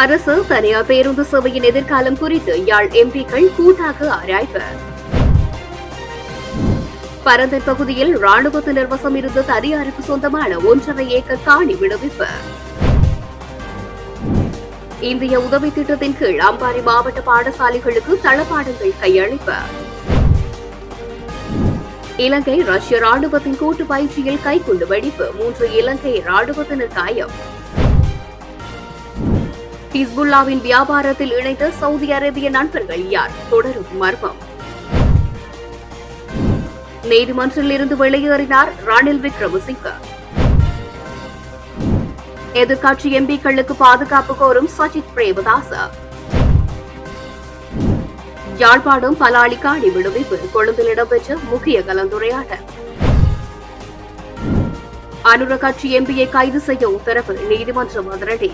அரசு தனியார் பேருந்து சேவையின் எதிர்காலம் குறித்து யாழ் எம்பிக்கள் கூட்டாக ஆராய்வு. பரந்தன் பகுதியில் ராணுவத்தினர் வசம் இருந்து தனியாருக்கு சொந்தமான ஒன்றரை ஏக்கர் காணி விடுவிப்பு. இந்திய உதவி திட்டத்தின் கீழ் அம்பாறை மாவட்ட பாடசாலைகளுக்கு தளபாடங்கள் கையளிப்பு. இலங்கை ரஷ்ய ராணுவத்தின் கூட்டு பயிற்சியில் கைக்குண்டு வெடிப்பு மூன்று இலங்கை ராணுவத்தினர் காயம். ஹிஸ்புல்லாவின் வியாபாரத்தில் இணைந்த சவுதி அரேபிய நண்பர்கள் யார்? தொடரும் மர்மம். நீதிமன்றில் இருந்து வெளியேறினார் ரணில் விக்ரமசிங்க. எதிர்கட்சி எம்பிக்களுக்கு பாதுகாப்பு கோரும் சஜித் பிரேமதாசா. யாழ்ப்பாணம் பலாலி காணி விடுவிப்பு கொழும்பில் இடம்பெற்ற முக்கிய கலந்துரையாடல். அனுர கட்சி எம்பியை கைது செய்ய உத்தரவு நீதிமன்றம் அதிரடி.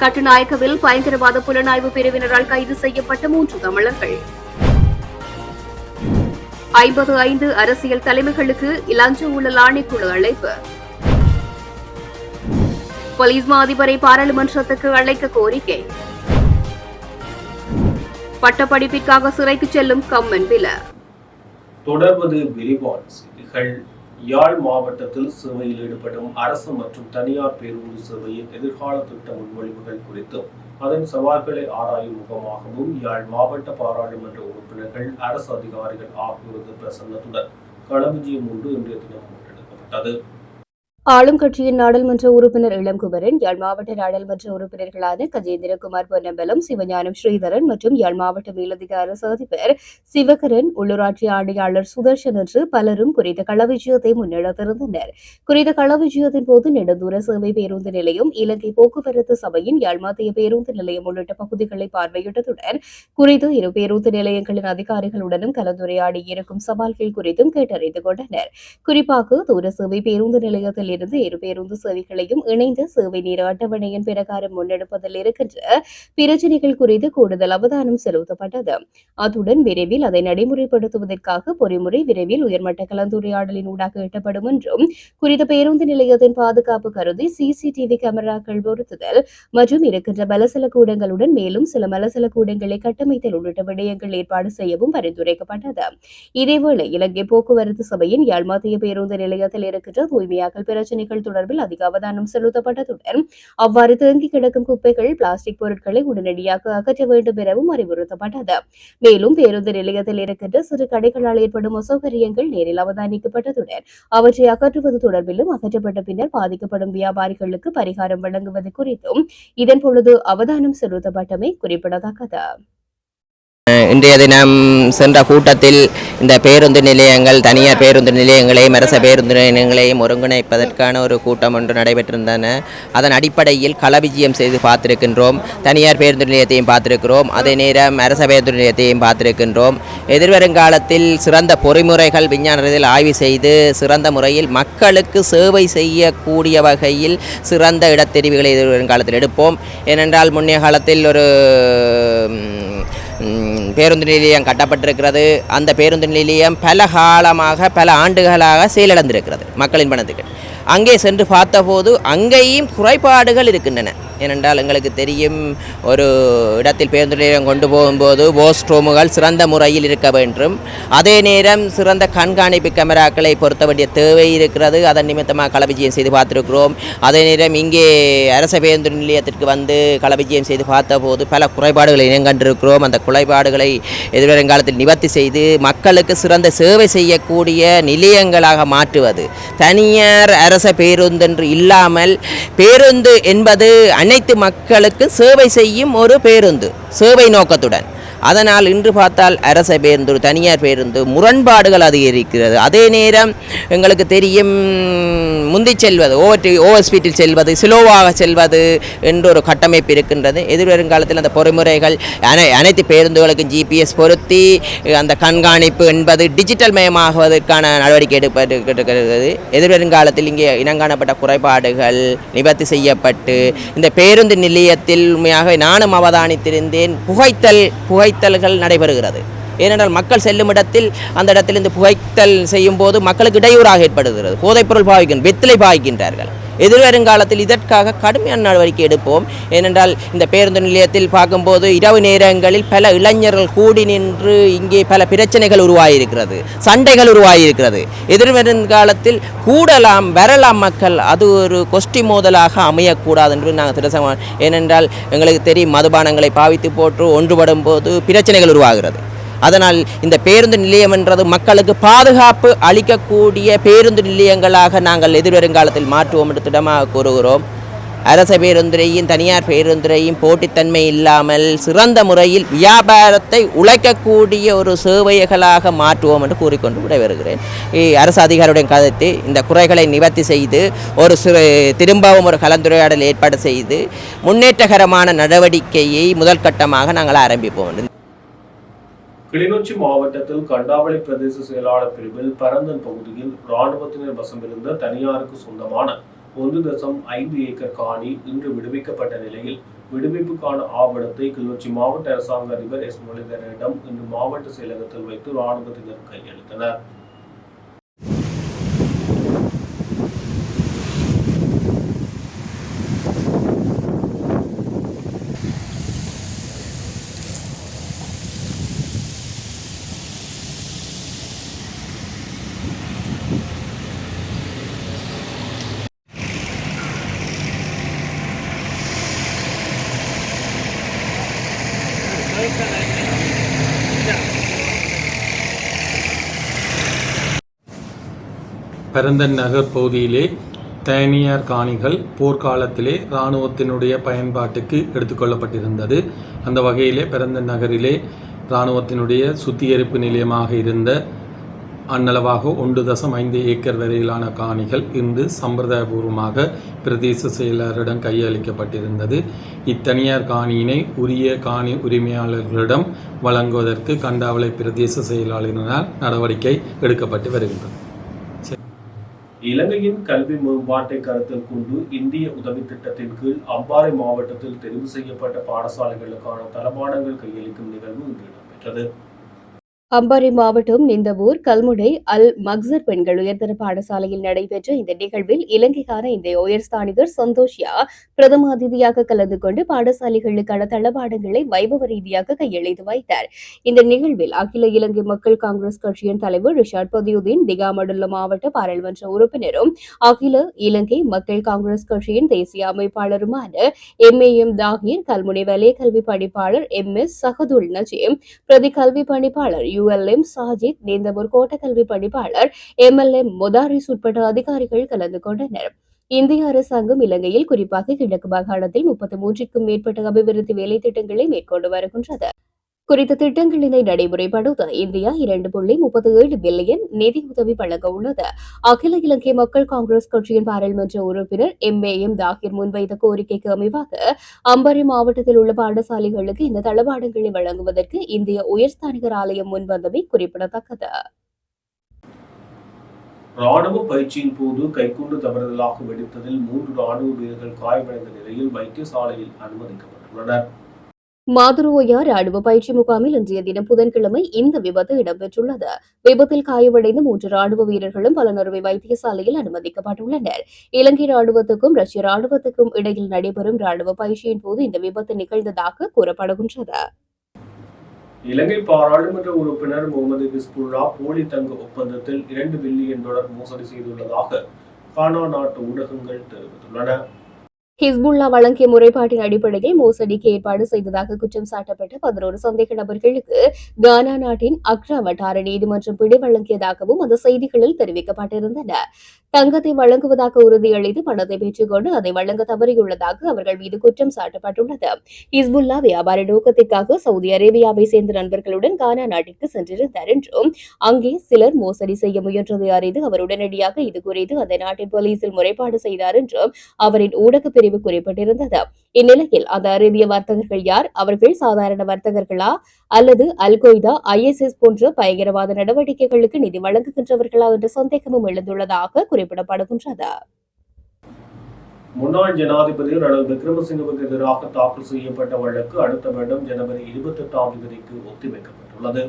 கட்டுநாயக்கவில் பயங்கரவாத புலனாய்வு பிரிவினரால் கைது செய்யப்பட்ட மூன்று தமிழர்கள். ஐம்பது ஐந்து அரசியல் தலைமைகளுக்கு இலஞ்ச ஊழல் ஆணைக்குழு அழைப்பு. போலீஸ் அதிபரை பாராளுமன்றத்துக்கு அழைக்க கோரிக்கை. பட்டப்படிப்பிற்காக சிறைக்கு செல்லும் கம்மன் வில. தொடர்வது விரிவான செய்திகள் யாழ் மாவட்டத்தில் சேவையில் ஈடுபடும் அரசு மற்றும் தனியார் பேருந்து சேவையின் எதிர்கால திட்ட முன்மொழிவுகள் குறித்தும் அதன் சவால்களை ஆராயும் முகமாகவும் யாழ் மாவட்ட பாராளுமன்ற உறுப்பினர்கள் அரசு அதிகாரிகள் ஆகியோரது பிரசன்னத்துடன் களவிஜயம் ஒன்று இன்றைய தினம் முன்னெடுக்கப்பட்டது. ஆளும் கட்சியின் நாடாளுமன்ற உறுப்பினர் இளங்குமரன் யாழ் மாவட்ட நாடாளுமன்ற உறுப்பினர்களான கஜேந்திரகுமார் பொன்னம்பலம் சிவஞானம் ஸ்ரீதரன் மற்றும் யாழ் மாவட்ட மேலதிகார அரசு சிவகரன் உள்ளூராட்சி ஆணையாளர் சுதர்ஷன் என்று பலரும் குறித்த களவிஜயத்தை முன்னெடுத்திருந்தனர் குறித்த களவிஜயத்தின் போது நெடுந்தூர சேவை பேருந்து நிலையம் இலங்கை போக்குவரத்து சபையின் யாழ் மத்திய பேருந்து நிலையம் உள்ளிட்ட பகுதிகளை பார்வையிட்டதுடன் குறித்த இரு பேருந்து நிலையங்களின் அதிகாரிகளுடனும் கலந்துரையாடி இருக்கும் சவால்கள் குறித்தும் கேட்டறிந்து கொண்டனர். குறிப்பாக தூர சேவை பேருந்து நிலையத்தில் இருந்து இரு பேருந்து சேவைகளையும் இணைந்து சேவை நேர அட்டவணையின் பிரகாரம் முன்னெடுப்பதில் இருக்கின்ற பிரச்சினைகள் குறித்து கூடுதல் அவதானம் செலுத்தப்பட்டது. அத்துடன் விரைவில் அதை நடைமுறைப்படுத்துவதற்காக பொறிமுறை விரைவில் உயர்மட்ட கலந்துரையாடலின் ஊடாக எட்டப்படும் என்றும் குறித்த பேருந்து நிலையத்தின் பாதுகாப்பு கருதி சிசிடிவி கேமராக்கள் பொருத்துதல் மற்றும் இருக்கின்ற மலசல கூடங்களுடன் மேலும் சில மலசல கூடங்களை கட்டமைத்தல் உள்ளிட்ட விடயங்கள் ஏற்பாடு செய்யவும் பரிந்துரைக்கப்பட்டது. இதேவேளை இலங்கை போக்குவரத்து சபையின் யாழ் மத்திய பேருந்து நிலையத்தில் இருக்கின்ற தூய்மையாக்கல் பிரச்சினைகள் தொடர்பில் அதிக அவதானம் செலுத்தப்பட்டதுடன் அவ்வாறு தேங்கி கிடக்கும் குப்பைகள் பிளாஸ்டிக் பொருட்களை உடனடியாக அகற்ற வேண்டும் எனவும் அறிவுறுத்தப்பட்டது. மேலும் பேருந்து நிலையத்தில் இருக்கின்ற சிறு கடைகளால் ஏற்படும் அசௌகரியங்கள் நேரில் அவதானிக்கப்பட்டதுடன் அவற்றை அகற்றுவது தொடர்பிலும் அகற்றப்பட்ட பின்னர் பாதிக்கப்படும் வியாபாரிகளுக்கு பரிகாரம் வழங்குவது குறித்தும் இதன் பொழுது அவதானம் செலுத்தப்பட்டமை குறிப்பிடத்தக்கது. இன்றைய தினம் சென்ற கூட்டத்தில் இந்த பேருந்து நிலையங்கள் தனியார் பேருந்து நிலையங்களையும் அரச பேருந்து நிலையங்களையும் ஒருங்கிணைப்பதற்கான ஒரு கூட்டம் ஒன்று நடைபெற்றிருந்தன. அதன் அடிப்படையில் களவிஜயம் செய்து பார்த்திருக்கின்றோம். தனியார் பேருந்து நிலையத்தையும் பார்த்திருக்கிறோம். அதே நேரம் அரச பேருந்து நிலையத்தையும் பார்த்திருக்கின்றோம். எதிர்வருங்காலத்தில் சிறந்த பொறிமுறைகள் விஞ்ஞான ரீதியில் ஆய்வு செய்து சிறந்த முறையில் மக்களுக்கு சேவை செய்யக்கூடிய வகையில் சிறந்த இடத்தெரிவுகளை எதிர்வருங்காலத்தில் எடுப்போம். ஏனென்றால் முன்னைய காலத்தில் ஒரு பேருந்து நிலையம் கட்டப்பட்டிருக்கிறது. அந்த பேருந்து நிலையம் பல காலமாக பல ஆண்டுகளாக செயலிழந்திருக்கிறது மக்களின் பணத்துக்கு அங்கே சென்று பார்த்தபோது அங்கேயும் குறைபாடுகள் இருக்கின்றன. ஏனென்றால் எங்களுக்கு தெரியும் ஒரு இடத்தில் பேருந்து நிலையம் கொண்டு போகும்போது போஸ்ட்ரோமுகள் சிறந்த முறையில் இருக்க வேண்டும். அதே நேரம் சிறந்த கண்காணிப்பு கேமராக்களை பொருத்த வேண்டிய தேவை இருக்கிறது. அதன் நிமித்தமாக களவிஜயம் செய்து பார்த்துருக்கிறோம். அதே நேரம் இங்கே அரச பேருந்து நிலையத்திற்கு வந்து களவிஜயம் செய்து பார்த்தபோது பல குறைபாடுகளை இனங்கண்டிருக்கிறோம் அந்த குறைபாடுகளை எதிர்வருங்காலத்தில் நிவர்த்தி செய்து மக்களுக்கு சிறந்த சேவை செய்யக்கூடிய நிலையங்களாக மாற்றுவது. தனியார் அரச பேருந்து என்று இல்லாமல் பேருந்து என்பது அனைத்து மக்களுக்கு சேவை செய்யும் ஒரு பேருந்து சேவை நோக்கத்துடன். அதனால் இன்று பார்த்தால் அரச பேருந்து தனியார் பேருந்து முரண்பாடுகள் அதிகரிக்கிறது. அதே நேரம் எங்களுக்கு தெரியும் முந்தி செல்வது ஓவர் ஓவர் ஸ்பீட்டில் செல்வது ஸ்லோவாக செல்வது என்ற ஒரு கட்டமைப்பு இருக்கின்றது. எதிர்வருங்காலத்தில் அந்த பொறிமுறைகள் அனை அனைத்து பேருந்துகளுக்கும் ஜிபிஎஸ் பொருத்தி அந்த கண்காணிப்பு என்பது டிஜிட்டல் மயமாகுவதற்கான நடவடிக்கை எடுப்பது எதிர்வருங்காலத்தில் இங்கே இனங்காணப்பட்ட குறைபாடுகள் நிவர்த்தி செய்யப்பட்டு இந்த பேருந்து நிலையத்தில் உண்மையாக நானும் அவதானித்திருந்தேன். புகைத்தல் புகை புகைத்தல்கள் நடைபெறுகிறது. ஏனென்றால் மக்கள் செல்லும் இடத்தில் அந்த இடத்தில் இந்த புகைத்தல் செய்யும் போது மக்களுக்கு இடையூறாக ஏற்படுகிறது. போதைப்பொருள் பாவிக்கின்ற வெத்திலை பாவிக்கின்றார்கள் எதிர்வருங்காலத்தில் இதற்காக கடுமையான நடவடிக்கை எடுப்போம். ஏனென்றால் இந்த பேருந்து நிலையத்தில் பார்க்கும்போது இரவு நேரங்களில் பல இளைஞர்கள் கூடி நின்று இங்கே பல பிரச்சனைகள் உருவாகியிருக்கிறது சண்டைகள் உருவாகியிருக்கிறது எதிர்வரும் காலத்தில் கூடலாம் வரலாம் மக்கள் அது ஒரு கொஸ்டி மோதலாக அமையக்கூடாது என்று நாங்கள் திரசமாக ஏனென்றால் எங்களுக்கு தெரியும் மதுபானங்களை பாவித்து போட்டு ஒன்றுபடும் போது பிரச்சனைகள் உருவாகிறது. அதனால் இந்த பேருந்து நிலையம் என்றது மக்களுக்கு பாதுகாப்பு அளிக்கக்கூடிய பேருந்து நிலையங்களாக நாங்கள் எதிர்வருங்காலத்தில் மாற்றுவோம் என்று திடமாக கூறுகிறோம். அரச பேருந்துறையும் தனியார் பேருந்துறையும் போட்டித்தன்மை இல்லாமல் சிறந்த முறையில் வியாபாரத்தை உழைக்கக்கூடிய ஒரு சேவைகளாக மாற்றுவோம் என்று கூறிக்கொண்டு விட வருகிறேன் அரசு அதிகாரியுடன் கதைத்து இந்த குறைகளை நிவர்த்தி செய்து ஒரு சிறு திரும்பவும் ஒரு கலந்துரையாடல் ஏற்பாடு செய்து முன்னேற்றகரமான நடவடிக்கையை முதல் கட்டமாக நாங்கள் ஆரம்பிப்போம். கிளிநொச்சி மாவட்டத்தில் கண்டாவளி பிரதேச செயலாளர் பிரிவில் பரந்தன் பகுதியில் இராணுவத்தினர் வசமிருந்த தனியாருக்கு சொந்தமான ஒன்று தசம் ஐந்து ஏக்கர் காணி இன்று விடுவிக்கப்பட்ட நிலையில் விடுவிப்புக்கான ஆவணத்தை கிளிநொச்சி மாவட்ட அரசாங்க அதிபர் எஸ் முரளிதரனிடம் இன்று மாவட்ட செயலகத்தில் வைத்து இராணுவத்தினர் கையளித்தனர். பெரந்தன் நகர் பகுதியிலே தனியார் காணிகள் போர்க்காலத்திலே இராணுவத்தினுடைய பயன்பாட்டுக்கு எடுத்துக்கொள்ளப்பட்டிருந்தது அந்த வகையிலே பெரந்தன் நகரிலே இராணுவத்தினுடைய சுத்திகரிப்பு நிலையமாக இருந்த அன்னளவாக ஒன்று தசம் ஐந்து ஏக்கர் வரையிலான காணிகள் இன்று சம்பிரதாயபூர்வமாக பிரதேச செயலரிடம் கையளிக்கப்பட்டிருந்தது. இத்தனியார் காணியினை உரிய காணி உரிமையாளர்களிடம் வழங்குவதற்கு கண்டாவளை பிரதேச செயலாளரினால் நடவடிக்கை எடுக்கப்பட்டு வருகின்றது. இலங்கையின் கல்வி மேம்பாட்டை கருத்தில் கொண்டு இந்திய உதவி திட்டத்தின் கீழ் அம்பாறை மாவட்டத்தில் தெரிவு செய்யப்பட்ட பாடசாலைகளுக்கான தளபாடங்கள் கையளிக்கும் நிகழ்வு இன்று இடம்பெற்றது. அம்பாறை மாவட்டம் நிந்தவூர் கல்முனை அல் மக்சர் பெண்கள் உயர்தர பாடசாலையில் நடைபெற்ற இந்த நிகழ்வில் இலங்கைக்கான இந்த உயர்ஸ்தானிகர் சந்தோஷியா பிரதம அதிதியாக கலந்து கொண்டு பாடசாலைகளுக்கான தளபாடங்களை வைபவ ரீதியாக கையெழுத்து வைத்தார். இந்த நிகழ்வில் அகில இலங்கை மக்கள் காங்கிரஸ் கட்சியின் தலைவர் ரிஷாட் பதியுதீன் திகாமடுல்ல மாவட்ட பாராளுமன்ற உறுப்பினரும் அகில இலங்கை மக்கள் காங்கிரஸ் கட்சியின் தேசிய அமைப்பாளருமான M. A. M. Thahir Kalmunai வலய கல்வி பணிப்பாளர் எம். எஸ். சஹதுல் நஜீம் பிரதி கல்வி பணிப்பாளர் யுஎல்எம் சாஜித் நேந்தபூர் கோட்டக்கல்வி பணிப்பாளர் எம்எல்ஏ மொதாரிஸ் உட்பட்ட அதிகாரிகள் கலந்து கொண்டனர். இந்திய அரசாங்கம் இலங்கையில் குறிப்பாக கிழக்கு மாகாணத்தில் முப்பத்தி மூன்றிற்கும் மேற்பட்ட அபிவிருத்தி வேலை திட்டங்களை மேற்கொண்டு வருகின்றது. குறித்த திட்டங்களினை நடைமுறைப்படுத்த இந்தியா இரண்டு புள்ளி முப்பத்தி ஏழு பில்லியன் நிதியுதவி வழங்க உள்ளது. அகில இலங்கை மக்கள் காங்கிரஸ் கட்சியின் பாராளுமன்ற உறுப்பினர் எம். ஏ. எம். தாகிர் முன்வைத்த கோரிக்கைக்கு அமைவாக அம்பாறை மாவட்டத்தில் உள்ள பாடசாலைகளுக்கு இந்த தளபாடங்களை வழங்குவதற்கு இந்திய உயர்ஸ்தானிகர் ஆலயம் முன்வந்தமை குறிப்பிடத்தக்கது. ராணுவ பயிற்சியின் போது கைக்குண்டு தவறுதலாக வெடித்ததில் மூன்று ராணுவ வீரர்கள் காயமடைந்த நிலையில் வைத்தியசாலையில் அனுமதிக்கப்பட்டுள்ளனர். மாதுருவோயா ராணுவ பயிற்சி முகாமில் இன்றைய தினம் புதன்கிழமை இந்த விபத்து இடம்பெற்றுள்ளது. விபத்தில் காயமடைந்த மூன்று ராணுவ வீரர்களும் பலனறுவை வைத்தியசாலையில் அனுமதிக்கப்பட்டுள்ளனர். இலங்கை ராணுவத்துக்கும் ரஷ்ய ராணுவத்துக்கும் இடையில் நடைபெறும் ராணுவ பயிற்சியின் போது இந்த விபத்து நிகழ்ந்ததாக கூறப்படுகின்றது. இலங்கை பாராளுமன்ற உறுப்பினர் முகமது ஹிஸ்புல்லா போலி தங்க ஒப்பந்தத்தில் இரண்டு பில்லியன் டாலர் மோசடி செய்துள்ளதாக கானா நாட்டு ஊடகங்கள் தெரிவித்துள்ளன. ஹிஸ்புல்லா வழங்கிய முறைப்பாட்டின் அடிப்படையில் மோசடிக்கு ஏற்பாடு செய்ததாக குற்றம் சாட்டப்பட்ட பதினோரு சந்தேக நபர்களுக்கு கானா நாட்டின் அக்ரா வட்டார நீதிமன்றம் பிடி வழங்கியதாகவும் அந்த செய்திகளில் தெரிவிக்கப்பட்டிருந்தன. தங்கத்தை வழங்குவதாக உறுதியளித்து பணத்தை பெற்றுக்கொண்டு அதை வழங்க தவறியுள்ளதாக அவர்கள் மீது குற்றம் சாட்டப்பட்டுள்ளது. ஹிஸ்புல்லா வியாபார நோக்கத்திற்காக சவுதி அரேபியாவை சேர்ந்த நண்பர்களுடன் கானா நாட்டிற்கு சென்றிருந்தார் என்றும் அங்கே சிலர் மோசடி செய்ய முயன்றதை அறிந்து அவர் உடனடியாக இது குறித்து அந்த நாட்டின் போலீசில் முறைப்பாடு செய்தார் என்றும் அவரின் ஊடக பிரிவு குறிப்பிட்டிருந்தது. இந்நிலையில் அந்த அரேபிய வர்த்தகர்கள் யார்? அவர்கள் சாதாரண வர்த்தகர்களா? அல்லது அல்கொய்தா ஐஎஸ்எஸ் போன்ற பயங்கரவாத நடவடிக்கைகளுக்கு நிதி வழங்குகின்றவர்களா என்ற சந்தேகமும் எழுந்துள்ளதாக குறிப்பிடப்படுகின்றது முன்னாள் ஜனாதிபதி ரணில் விக்ரமசிங்கவுக்கு எதிராக தாக்கல் செய்யப்பட்ட வழக்கு அடுத்த வருடம் ஜனவரி இருபத்தி எட்டாம் தேதிக்கு ஒத்திவைக்கப்பட்டுள்ளது.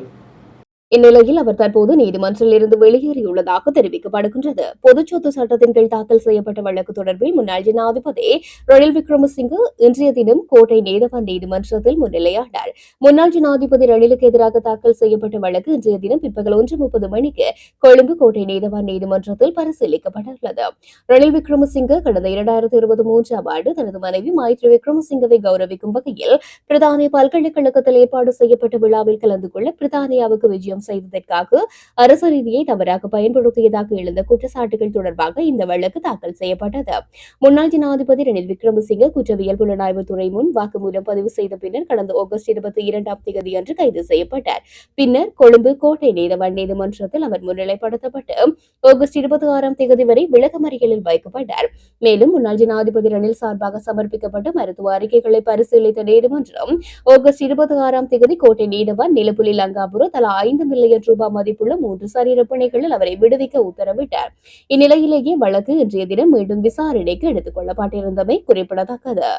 இந்நிலையில் அவர் தற்போது நீதிமன்றில் இருந்து வெளியேறியுள்ளதாக தெரிவிக்கப்படுகின்றது. பொதுச்சொத்து சட்டத்தின் கீழ் தாக்கல் செய்யப்பட்ட வழக்கு தொடர்பில் முன்னாள் ஜனாதிபதி ரணில் விக்ரமசிங்கு இன்றைய தினம் கோட்டை நேதவன் நீதிமன்றத்தில் முன்னிலையானார். முன்னாள் ஜனாதிபதி ரணிலுக்கு எதிராக தாக்கல் செய்யப்பட்ட வழக்கு இன்றைய தினம் பிற்பகல் ஒன்று முப்பது மணிக்கு கொழும்பு கோட்டை நீதவான் நீதிமன்றத்தில் பரிசீலிக்கப்பட்டுள்ளது. ரணில் விக்ரமசிங்கு கடந்த இரண்டாயிரத்தி இருபத்தி மூன்றாம் ஆண்டு தனது மனைவி மைத்ரி விக்ரமசிங்கவை கௌரவிக்கும் வகையில் பிரித்தானிய பல்கலைக்கழகத்தில் ஏற்பாடு செய்யப்பட்ட விழாவில் கலந்து கொள்ள பிரித்தானியாவுக்கு விஜயம் செய்ததற்காக அரசு ரீதியை தவறாக பயன்படுத்தியதாக எழுந்த குற்றச்சாட்டுகள் தொடர்பாக இந்த வழக்கு தாக்கல் செய்யப்பட்டது. முன்னாள் ஜனாதிபதி ரணில் விக்ரமசிங்கே குற்றவியல் புலனாய்வு துறை முன் வாக்குமூலம் பதிவு செய்த பின்னர் கடந்த ஆகஸ்ட் இருபத்தி இரண்டாம் தேதி அன்று கைது செய்யப்பட்டார். பின்னர் கொழும்பு கோட்டை நீதவன் நீதிமன்றத்தில் அவர் முன்னிலைப்படுத்தப்பட்டு ஆகஸ்ட் இருபத்தி ஆறாம் தேதி வரை விளக்கமறியலில் வைக்கப்பட்டார். மேலும் முன்னாள் ஜனாதிபதி ரணில் சார்பாக சமர்ப்பிக்கப்பட்ட மருத்துவ அறிக்கைகளை பரிசீலித்த நீதிமன்றம் ஆகஸ்ட் இருபத்தி ஆறாம் தேதி கோட்டை நீதவன் நிலப்புலி லங்காபுரம் தலா ஐந்து மில்லியன் ரூபாய் மதிப்புள்ள மூன்று சரீர அவரை விடுவிக்க உத்தரவிட்டார். இந்நிலையிலேயே வழக்கு இன்றைய தினம் மீண்டும் விசாரணைக்கு எடுத்துக் கொள்ளப்பட்டிருந்தமை குறிப்பிடத்தக்கது.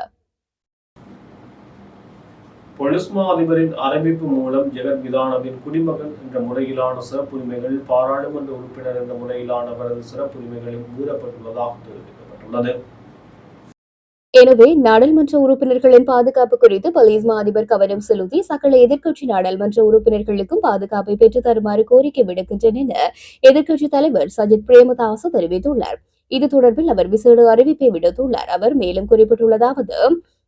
பொலிஸ்மா அதிபரின் அறிவிப்பு மூலம் ஜெகத் விதானவின் குடிமகன் என்ற முறையிலான சிறப்புரிமைகள் பாராளுமன்ற உறுப்பினர் என்ற முறையிலான அவரது சிறப்புரிமைகளும் மீறப்பட்டுள்ளதாக தெரிவிக்கப்பட்டுள்ளது. எனவே நாடாளுமன்ற உறுப்பினர்களின் பாதுகாப்பு குறித்து போலீஸ் அதிபர் கவனம் செலுத்தி சகல எதிர்க்கட்சி நாடாளுமன்ற உறுப்பினர்களுக்கும் பாதுகாப்பை பெற்று தருமாறு கோரிக்கை விடுக்கின்றன என எதிர்க்கட்சித் தலைவர் சஜித் பிரேமதாச தெரிவித்துள்ளார். இது தொடர்பில் அவர் விசேட அறிவிப்பை விடுத்துள்ளார். அவர் மேலும் குறிப்பிட்டுள்ளதாவது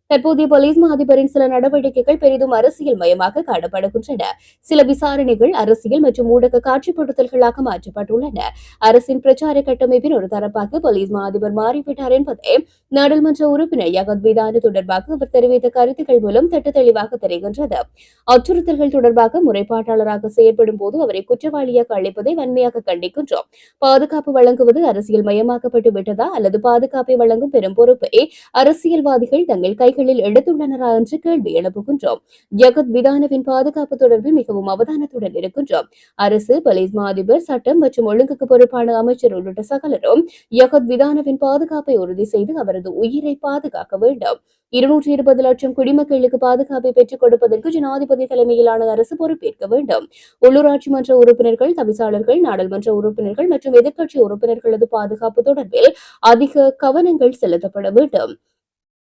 தற்போதைய போலீஸ் மா அதிபரின் சில நடவடிக்கைகள் பெரிதும் அரசியல் மயமாக காணப்படுகின்றன. சில விசாரணைகள் அரசியல் மற்றும் ஊடக காட்சிப்படுத்தல்களாக மாற்றப்பட்டுள்ளன. அரசின் பிரச்சார கட்டமைப்பின் ஒரு தரப்பாக போலீஸ் மா அதிபர் மாறிவிட்டார் என்பதை நாடாளுமன்ற உறுப்பினர் யகத் விதான தொடர்பாக அவர் தெரிவித்த கருத்துக்கள் மூலம் திட்ட தெளிவாக தெரிகின்றது. அச்சுறுத்தல்கள் தொடர்பாக முறைப்பாட்டாளராக செயற்படும் போது அவரை குற்றவாளியாக அழைப்பதை வன்மையாக கண்டிக்கின்றோம். பாதுகாப்பு வழங்குவது அரசியல் மயமாக்கப்பட்டு விட்டதா அல்லது பாதுகாப்பை வழங்கும் பெரும் பொறுப்பை அரசியல்வாதிகள் தங்கள் கைகளில் எடுத்துள்ளனரா என்று கேள்வி எழுப்புகின்றோம். ஜகத் விதானவின் பாதுகாப்பு தொடர்பில் மிகவும் அவதானத்துடன் இருக்கின்றோம். அரசு போலீஸ் அதிபர் சட்டம் மற்றும் ஒழுங்குக்கு பொறுப்பான அமைச்சர் உள்ளிட்ட சகலரும் யகத் விதானவின் பாதுகாப்பை உறுதி செய்து அவரது உயிரை பாதுகாக்க வேண்டும். இருநூற்றி இருபது லட்சம் குடிமக்களுக்கு பாதுகாப்பை பெற்றுக் கொடுப்பதற்கு ஜனாதிபதி தலைமையிலான அரசு பொறுப்பேற்க வேண்டும். உள்ளூராட்சி மன்ற உறுப்பினர்கள் தவிசாளர்கள் நாடாளுமன்ற உறுப்பினர்கள் மற்றும் எதிர்க்கட்சி உறுப்பினர்களது பாதுகாப்பு தொடர்பில் அதிக கவனங்கள் செலுத்தப்பட வேண்டும்.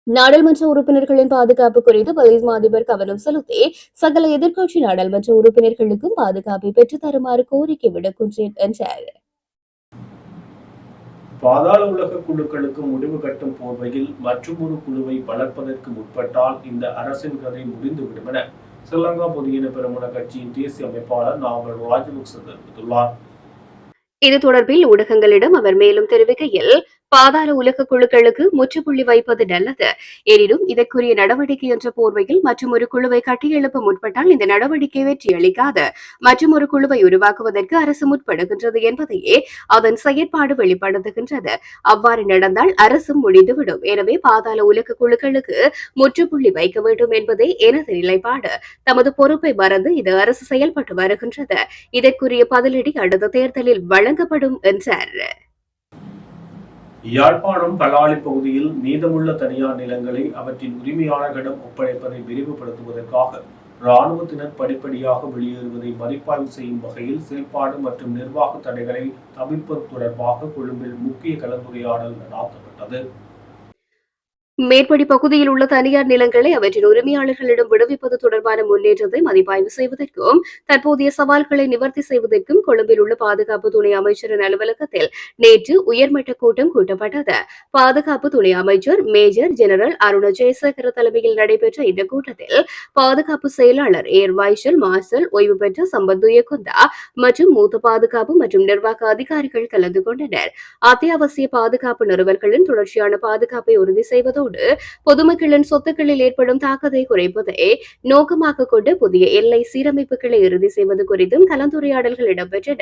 நாடாளுமன்ற உறுப்பினர்களின் பாதுகாப்பு குறித்து போலீஸ் மா அதிபர் கவனம் செலுத்தி சகல எதிர்க்கட்சி நாடாளுமன்ற உறுப்பினர்களுக்கும் பாதுகாப்பை பெற்றுத் தருமாறு கோரிக்கை விடுக்கின்றேன் என்றார். பாதாள உலக குழுக்களுக்கு முடிவு கட்டும் போர்வையில் மற்றொரு குழுவை வளர்ப்பதற்கு முற்பட்டால் இந்த அரசின் கதை முடிந்துவிடும் என ஸ்ரீலங்கா பொதுஜன பெருமுன கட்சியின் தேசிய அமைப்பாளர் நாவல் ராஜபக்ச தெரிவித்துள்ளார். இது தொடர்பில் ஊடகங்களிடம் அவர் மேலும் தெரிவிக்கையில் பாதாள உலக குழுக்களுக்கு முற்றுப்புள்ளி வைப்பது நல்லது. எனினும் இதற்குரிய நடவடிக்கை என்ற போர்வையில் மற்றும் ஒரு குழுவை கட்டியெழுப்ப முற்பட்டால் இந்த நடவடிக்கை வெற்றியளிக்காது மற்றும் ஒரு குழுவை உருவாக்குவதற்கு அரசு முற்படுகின்றது என்பதையே அதன் செயற்பாடு வெளிப்படுத்துகின்றது. அவ்வாறு நடந்தால் அரசும் முடிந்துவிடும். எனவே பாதாள உலக குழுக்களுக்கு முற்றுப்புள்ளி வைக்க வேண்டும் என்பதே எனது நிலைப்பாடு. தமது பொறுப்பை மறந்து இது அரசு செயல்பட்டு வருகின்றது. இதற்குரிய பதிலடி அடுத்த தேர்தலில் வழங்கப்படும் என்றார். யாழ்ப்பாணம் பலாலி பகுதியில் மீதமுள்ள தனியார் நிலங்களை அவற்றின் உரிமையாளர்களிடம் ஒப்படைப்பதை விரிவுபடுத்துவதற்காக இராணுவத்தினர் படிப்படியாக வெளியேறுவதை மதிப்பாய்வு செய்யும் வகையில் செயல்பாடு மற்றும் நிர்வாக தடைகளை தவிர்ப்பது தொடர்பாக கொழும்பில் முக்கிய கலந்துரையாடல் நடாத்தப்பட்டது. மேற்படி பகுதியில் உள்ள தனியார் நிலங்களை அவற்றின் உரிமையாளர்களிடம் விடுவிப்பது தொடர்பான முன்னேற்றத்தை மதிப்பாய்வு செய்வதற்கும் தற்போதைய சவால்களை நிவர்த்தி செய்வதற்கும் கொழும்பில் உள்ள பாதுகாப்பு துணை அமைச்சரின் அலுவலகத்தில் நேற்று உயர்மட்ட கூட்டம் கூட்டப்பட்டது. பாதுகாப்பு துணை அமைச்சர் மேஜர் ஜெனரல் அருண ஜெயசேகர தலைமையில் நடைபெற்ற இந்த கூட்டத்தில் பாதுகாப்பு செயலாளர் ஏர் வைஷல் மார்சல் ஓய்வு பெற்ற சம்பத் துயகுந்தா மற்றும் மூத்த பாதுகாப்பு மற்றும் நிர்வாக அதிகாரிகள் கலந்து கொண்டனர். அத்தியாவசிய பாதுகாப்பு நிறுவல்களின் தொடர்ச்சியான பாதுகாப்பை உறுதி செய்வதோடு பொதுமக்களின் சொத்துக்களில் ஏற்படும் தாக்கத்தை குறைப்பதை நோக்கமாக கொண்டு புதிய எல்லை சீரமைப்புகளை இறுதி செய்வது குறித்தும் கலந்துரையாடல்கள் இடம்பெற்றன.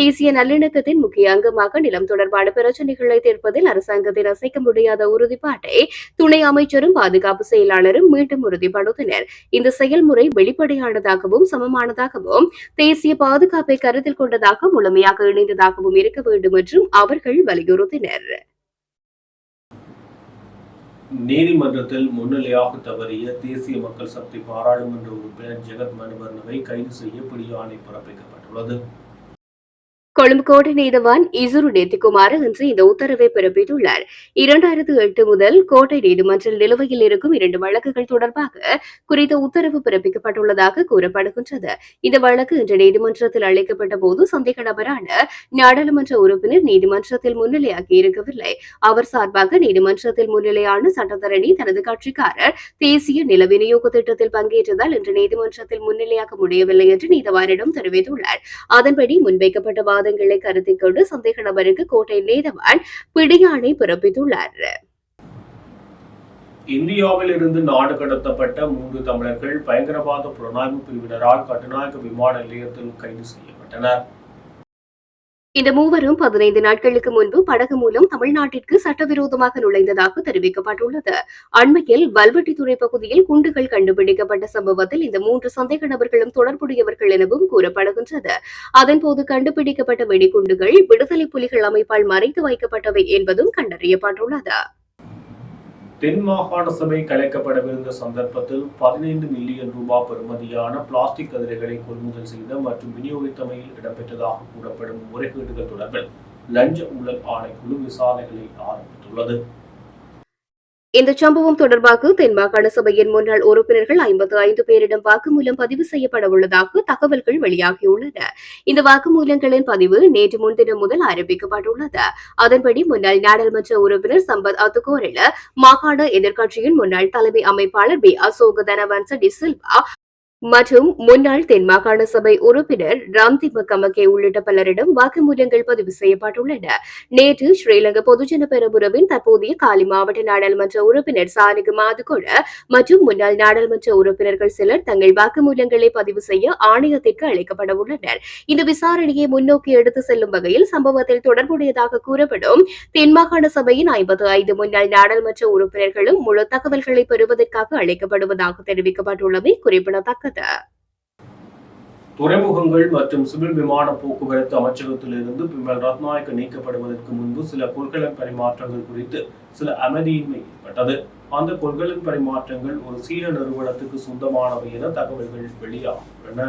தேசிய நல்லிணக்கத்தின் முக்கிய அங்கமாக நிலம் தொடர்பான பிரச்சினைகளை தீர்ப்பதில் அரசாங்கத்தின் அசைக்க முடியாத உறுதிப்பாட்டை துணை அமைச்சரும் பாதுகாப்பு செயலாளரும் மீண்டும் உறுதிப்படுத்தினர். இந்த செயல்முறை வெளிப்படையானதாகவும் சமமானதாகவும் தேசிய பாதுகாப்பை கருத்தில் கொண்டதாக முழுமையாக இணைந்ததாகவும் இருக்க வேண்டும் என்றும் அவர்கள் வலியுறுத்தினர். நீதிமன்றத்தில் முன்னிலையாக தவறிய தேசிய மக்கள் சக்தி பாராளுமன்ற உறுப்பினர் ஜெகத் மனுவர்ணவை கைது செய்ய பிடியாணை பிறப்பிக்கப்பட்டுள்ளது. கொழும்பு கோட்டை நீதவான் இசுரு நேத்திகுமார் இன்று இந்த உத்தரவை பிறப்பித்துள்ளார். இரண்டாயிரத்து எட்டு முதல் கோட்டை நீதிமன்றில் நிலுவையில் இருக்கும் இரண்டு வழக்குகள் தொடர்பாக குறித்த உத்தரவு பிறப்பிக்கப்பட்டுள்ளதாக கூறப்படுகின்றது. இந்த வழக்கு இன்று நீதிமன்றத்தில் அழைக்கப்பட்ட போது சந்தேக நபரான நாடாளுமன்ற உறுப்பினர் நீதிமன்றத்தில் முன்னிலையாகி இருக்கவில்லை. அவர் சார்பாக நீதிமன்றத்தில் முன்னிலையான சட்டத்தரணி தனது கட்சிக்காரர் தேசிய நில விநியோக திட்டத்தில் பங்கேற்றதால் இன்று நீதிமன்றத்தில் முன்னிலையாக முடியவில்லை என்று நீதவானிடம் தெரிவித்துள்ளார். அதன்படி முன்வைக்கப்பட்ட வாதங்களை கருத்தில் கொண்டு சந்தேக நபருக்கு கோட்டை நீதவான் பிடியாணை பிறப்பித்துள்ளார். இந்தியாவில் இருந்து நாடு கடத்தப்பட்ட மூன்று தமிழர்கள் பயங்கரவாத புலனாய்வு பிரிவினரால் கட்டுநாயக்க விமான நிலையத்தில் கைது செய்யப்பட்டனர். இந்த மூவரும் பதினைந்து நாட்களுக்கு முன்பு படகு மூலம் தமிழ்நாட்டிற்கு சட்டவிரோதமாக நுழைந்ததாக தெரிவிக்கப்பட்டுள்ளது. அண்மையில் வல்வெட்டித்துறை பகுதியில் குண்டுகள் கண்டுபிடிக்கப்பட்ட சம்பவத்தில் இந்த மூன்று சந்தேக நபர்களும் தொடர்புடையவர்கள் எனவும் கூறப்படுகின்றது. அதன்போது கண்டுபிடிக்கப்பட்ட வெடிகுண்டுகள் விடுதலை புலிகள் அமைப்பால் மறைத்து வைக்கப்பட்டவை என்பதும் கண்டறியப்பட்டுள்ளது. தென் மாகாண சபை கலைக்கப்படவிருந்த சந்தர்ப்பத்தில் பதினைந்து மில்லியன் ரூபாய் பெறுமதியான பிளாஸ்டிக் கதிரைகளை கொள்முதல் செய்த மற்றும் விநியோகித்தமையில் இடம்பெற்றதாக கூறப்படும் முறைகேடுகள் தொடர்பில் லஞ்ச ஊழல் ஆணைக்குழு விசாரணைகளை ஆரம்பித்துள்ளது. இந்த சம்பவம் தொடர்பாக தென் மாகாண சபையின் முன்னாள் உறுப்பினர்கள் ஐம்பத்து ஐந்து பேரிடம் வாக்குமூலம் பதிவு செய்யப்பட உள்ளதாக தகவல்கள் வெளியாகியுள்ளன. இந்த வாக்குமூலங்களின் பதிவு நேற்று முன்தினம் முதல் ஆரம்பிக்கப்பட்டுள்ளது. அதன்படி முன்னாள் நாடாளுமன்ற உறுப்பினர் சம்பத் அத்துகோரில மாகாண எதிர்க்கட்சியின் முன்னாள் தலைமை அமைப்பாளர் பி அசோக தனவன்ச டி சில்வா மற்றும் முன்னாள் தென் மாகாண சபை உறுப்பினர் ராம்திம கமகே உள்ளிட்ட பலரிடம் வாக்குமூலங்கள் பதிவு செய்யப்பட்டுள்ளன. நேற்று ஸ்ரீலங்கா பொதுஜன பெரமுனவின் தற்போதைய காலி மாவட்ட நாடாளுமன்ற உறுப்பினர் சானிகு மாதுகொட மற்றும் முன்னாள் நாடாளுமன்ற உறுப்பினர்கள் சிலர் தங்கள் வாக்குமூலங்களை பதிவு செய்ய ஆணையத்திற்கு அழைக்கப்பட உள்ளனர். இந்த விசாரணையை முன்னோக்கி எடுத்து செல்லும் வகையில் சம்பவத்தில் தொடர்புடையதாக கூறப்படும் தென்மாகாண சபையின் ஐம்பது ஐந்து முன்னாள் நாடாளுமன்ற உறுப்பினர்களும் முழு தகவல்களை பெறுவதற்காக அழைக்கப்படுவதாக தெரிவிக்கப்பட்டுள்ளமை குறிப்பிடத்தக்க குறிப்பிடத்தக்கது துறைமுகங்கள் மற்றும் சிவில் விமான போக்குவரத்து அமைச்சகத்திலிருந்து பிமல் ரத்நாயக்க நீக்கப்படுவதற்கு முன்பு சில கொள்கலன் பரிமாற்றங்கள் குறித்து சில அமைதியின்மை ஏற்பட்டது. அந்த கொள்கலன் பரிமாற்றங்கள் ஒரு சீன நிறுவனத்துக்கு சொந்தமானவை என தகவல்கள் வெளியாகின்றன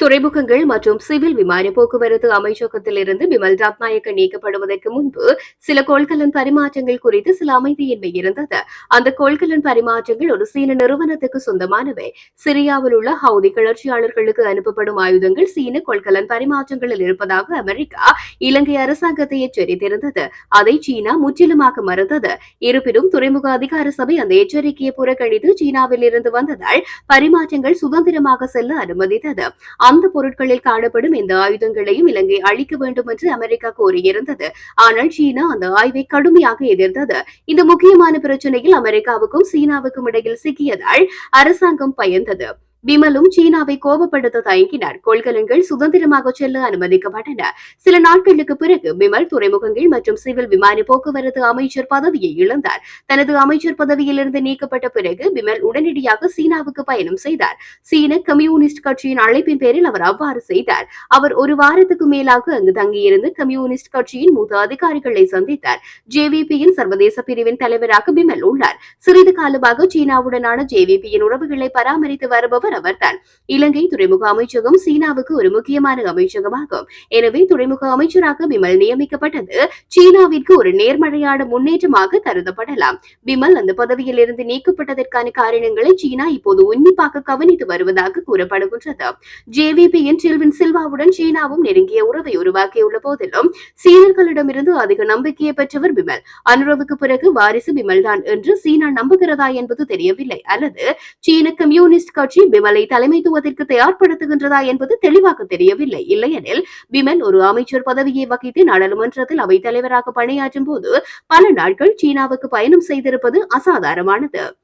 துறைமுகங்கள் மற்றும் சிவில் விமான போக்குவரத்து அமைச்சகத்திலிருந்து பிமல் ரத்நாயக்க நீக்கப்படுவதற்கு முன்பு சில கொள்கலன் பரிமாற்றங்கள் குறித்து சில அமைதியின்மை இருந்தது. அந்த கொள்கலன் பரிமாற்றங்கள் ஒரு சீன நிறுவனத்துக்கு சொந்தமானவை. சிரியாவில் உள்ள ஹவுதி கிளர்ச்சியாளர்களுக்கு அனுப்பப்படும் ஆயுதங்கள் சீன கொள்கலன் பரிமாற்றங்களில் இருப்பதாக அமெரிக்கா இலங்கை அரசாங்கத்தை எச்சரித்திருந்தது. அதை சீனா முற்றிலுமாக மறுத்தது இருப்பினும் துறைமுக அதிகார சபை அந்த எச்சரிக்கையை புறக்கணித்து சீனாவில் இருந்து வந்ததால் பரிமாற்றங்கள் சுதந்திரமாக செல்ல அனுமதித்தது. அந்த பொருட்களில் காணப்படும் இந்த ஆயுதங்களையும் இலங்கை அழிக்க வேண்டும் என்று அமெரிக்கா கோரியிருந்தது. ஆனால் சீனா அந்த ஆய்வை கடுமையாக எதிர்த்தது. இந்த முக்கியமான பிரச்சனையில் அமெரிக்காவுக்கும் சீனாவுக்கும் இடையில் சிக்கியதால் அரசாங்கம் பயந்தது. விமலும் சீனாவை கோபப்படுத்த தயங்கினார். கொள்கலன்கள் சுதந்திரமாக செல்ல அனுமதிக்கப்பட்டன. சில நாட்களுக்கு பிறகு விமல் துறைமுகங்கள் மற்றும் சிவில் விமான போக்குவரத்து அமைச்சர் பதவியை இழந்தார். தனது அமைச்சர் பதவியிலிருந்து நீக்கப்பட்ட பிறகு விமல் உடனடியாக சீனாவுக்கு பயணம் செய்தார். சீன கம்யூனிஸ்ட் கட்சியின் அழைப்பின் பேரில் அவர் அவ்வாறு செய்தார். அவர் ஒரு வாரத்துக்கு மேலாக அங்கு தங்கியிருந்து கம்யூனிஸ்ட் கட்சியின் மூத்த அதிகாரிகளை சந்தித்தார். ஜேவிபியின் சர்வதேச பிரிவின் தலைவராக பிமல் உள்ளார். சிறிது காலமாக சீனாவுடனான ஜேவிபியின் உறவுகளை பராமரித்து வருபவர் அவர்தான். இலங்கை துறைமுக அமைச்சகம் சீனாவுக்கு ஒரு முக்கியமான அமைச்சகமாகும். எனவே துறைமுக அமைச்சராக விமல் நியமிக்கப்பட்டது சீனாவிற்கு ஒரு நேர்மறையான முன்னேற்றமாக கருதப்படலாம். விமல் அந்த பதவியில் இருந்து நீக்கப்பட்டதற்கான காரணங்களை சீனா இப்போது உன்னிப்பாக கவனித்து வருவதாக கூறப்படுகின்றது. ஜேவிபியின் செல்வின் சில்வாவுடன் சீனாவும் நெருங்கிய உறவை உருவாக்கியுள்ள போதிலும் சீனர்களிடமிருந்து அதிக நம்பிக்கையை பெற்றவர் விமல். அனுரவுக்கு பிறகு வாரிசு விமல் தான் என்று சீனா நம்புகிறதா என்பது தெரியவில்லை. அல்லது சீன கம்யூனிஸ்ட் கட்சி பிமலை தலைமைத்துவத்திற்கு தயார்படுத்துகின்றதா என்பது தெளிவாக தெரியவில்லை. இல்லையெனில் பிமன் ஒரு அமைச்சர் பதவியை வகித்து நாடாளுமன்றத்தில் அவைத் தலைவராக பணியாற்றும் போது பல நாட்கள் சீனாவுக்கு பயணம் செய்திருப்பது அசாதாரணமானது.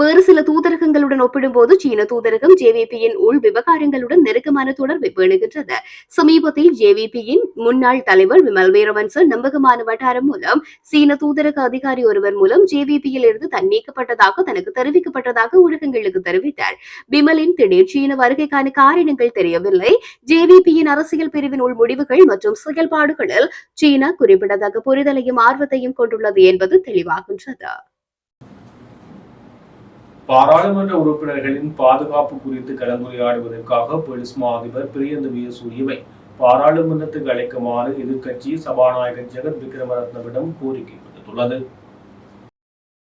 வேறு சில தூதரகங்களுடன் ஒப்பிடும்போது சீன தூதரகம் ஜேவிபியின் உள் விவகாரங்களுடன் நெருக்கமான தொடர்பை பேணுகின்றது. சமீபத்தில் ஜேவிபியின் முன்னாள் தலைவர் விமல் வீரவன்சன் நம்பகமான வட்டாரம் மூலம் சீன தூதரக அதிகாரி ஒருவர் மூலம் ஜேவிபியில் இருந்து தன் நீக்கப்பட்டதாக தனக்கு தெரிவிக்கப்பட்டதாக ஊடகங்களுக்கு தெரிவித்தார். விமலின் திடீர் சீன வருகைக்கான காரணங்கள் தெரியவில்லை. ஜேவிபியின் அரசியல் பிரிவின் உள் முடிவுகள் மற்றும் செயல்பாடுகளில் சீனா குறிப்பிடத்தக்க புரிதலையும் ஆர்வத்தையும் கொண்டுள்ளது என்பது தெளிவாகின்றது. பாராளுமன்ற உறுப்பினர்களின் பாதுகாப்பு குறித்து கலந்துரையாடுவதற்காக போலீஸ் மா அதிபர் பிரியந்த வியசூரியவை பாராளுமன்றத்துக்கு அழைக்குமாறு எதிர்க்கட்சி சபாநாயகர் ஜெகத் விக்ரமரத்னவிடம் கோரிக்கை விடுத்துள்ளது.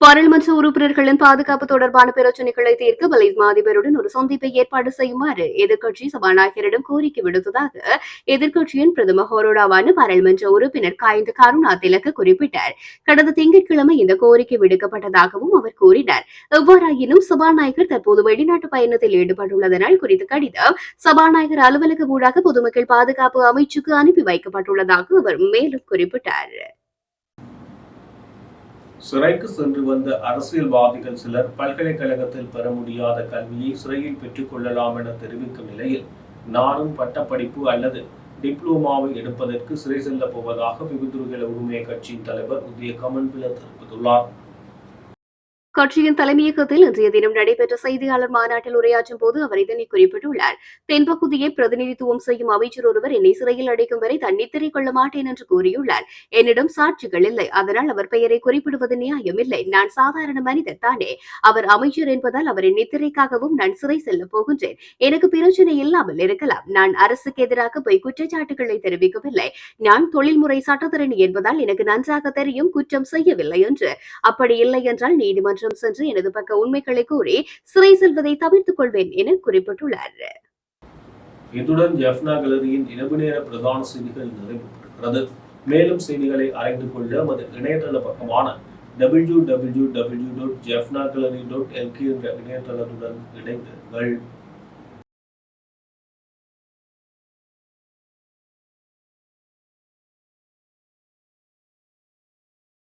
பாராளுமன்ற உறுப்பினர்களின் பாதுகாப்பு தொடர்பான பிரச்சினைகளை தீர்க்க பலிஸ் அதிபருடன் ஒரு சந்திப்பை ஏற்பாடு செய்யுமாறு எதிர்க்கட்சி சபாநாயகரிடம் கோரிக்கை விடுத்ததாக எதிர்க்கட்சியின் பிரதம ஹோரோடாவான பாராளுமன்ற உறுப்பினர் காய்ந்த கருணா திலக்கு குறிப்பிட்டார். கடந்த திங்கட்கிழமை இந்த கோரிக்கை விடுக்கப்பட்டதாகவும் அவர் கூறினார். எவ்வாறாயினும் சபாநாயகர் தற்போது வெளிநாட்டு பயணத்தில் ஈடுபட்டுள்ளதனால் குறித்த கடிதம் சபாநாயகர் அலுவலக ஊடாக பொதுமக்கள் பாதுகாப்பு அமைச்சுக்கு அனுப்பி வைக்கப்பட்டுள்ளதாக அவர் மேலும் குறிப்பிட்டார். சிறைக்கு சென்று வந்த அரசியல்வாதிகள் சிலர் பல்கலைக்கழகத்தில் பெற முடியாத கல்வியை சிறையில் பெற்றுக்கொள்ளலாம் என தெரிவிக்கும் நிலையில் நானும் பட்டப்படிப்பு அல்லது டிப்ளோமாவை எடுப்பதற்கு சிறை செல்லப் போவதாக விபத்துறுகளை உரிமை கட்சியின் தலைவர் உதய கமன்பில தெரிவித்துள்ளார். கட்சியின் தலைமையகத்தில் இன்றைய தினம் நடைபெற்ற செய்தியாளர் மாநாட்டில் உரையாற்றும் போது அவர் இதனை குறிப்பிட்டுள்ளார். தென்பகுதியை பிரதிநிதித்துவம் செய்யும் அமைச்சர் ஒருவர் என்னை சிறையில் அடைக்கும் வரை தன்னித்திரை கொள்ள மாட்டேன் என்று கூறியுள்ளார். என்னிடம் சாட்சிகள் இல்லை. அதனால் அவர் பெயரை குறிப்பிடுவது நியாயமில்லை நான் சாதாரண மனிதர் தானே. அவர் அமைச்சர் என்பதால் அவர் நித்திரைக்காகவும் நான் சிறை செல்ல போகின்றேன். எனக்கு பிரச்சனை இல்லாமல் இருக்கலாம். நான் அரசுக்கு எதிராக போய் குற்றச்சாட்டுகளை தெரிவிக்கவில்லை. நான் தொழில்முறை சட்டத்திரணி என்பதால் எனக்கு நன்றாக தெரியும் குற்றம் செய்யவில்லை என்று. அப்படி இல்லை என்றால் நீதிமன்றம் நீதிமன்றம் சென்று எனது பக்க உண்மைகளை கூறி சிறை செல்வதை தவிர்த்துக் கொள்வேன் என குறிப்பிட்டுள்ளார். இத்துடன் ஜெஃப்னா கலரியின் இரவு நேர பிரதான செய்திகள் நிறைவு பெற்றது மேலும் செய்திகளை அறிந்து கொள்ள நமது இணையதள பக்கமான W W W dot Jaffna gallery dot LK என்ற இணையதளத்துடன் இணைந்திருங்கள்.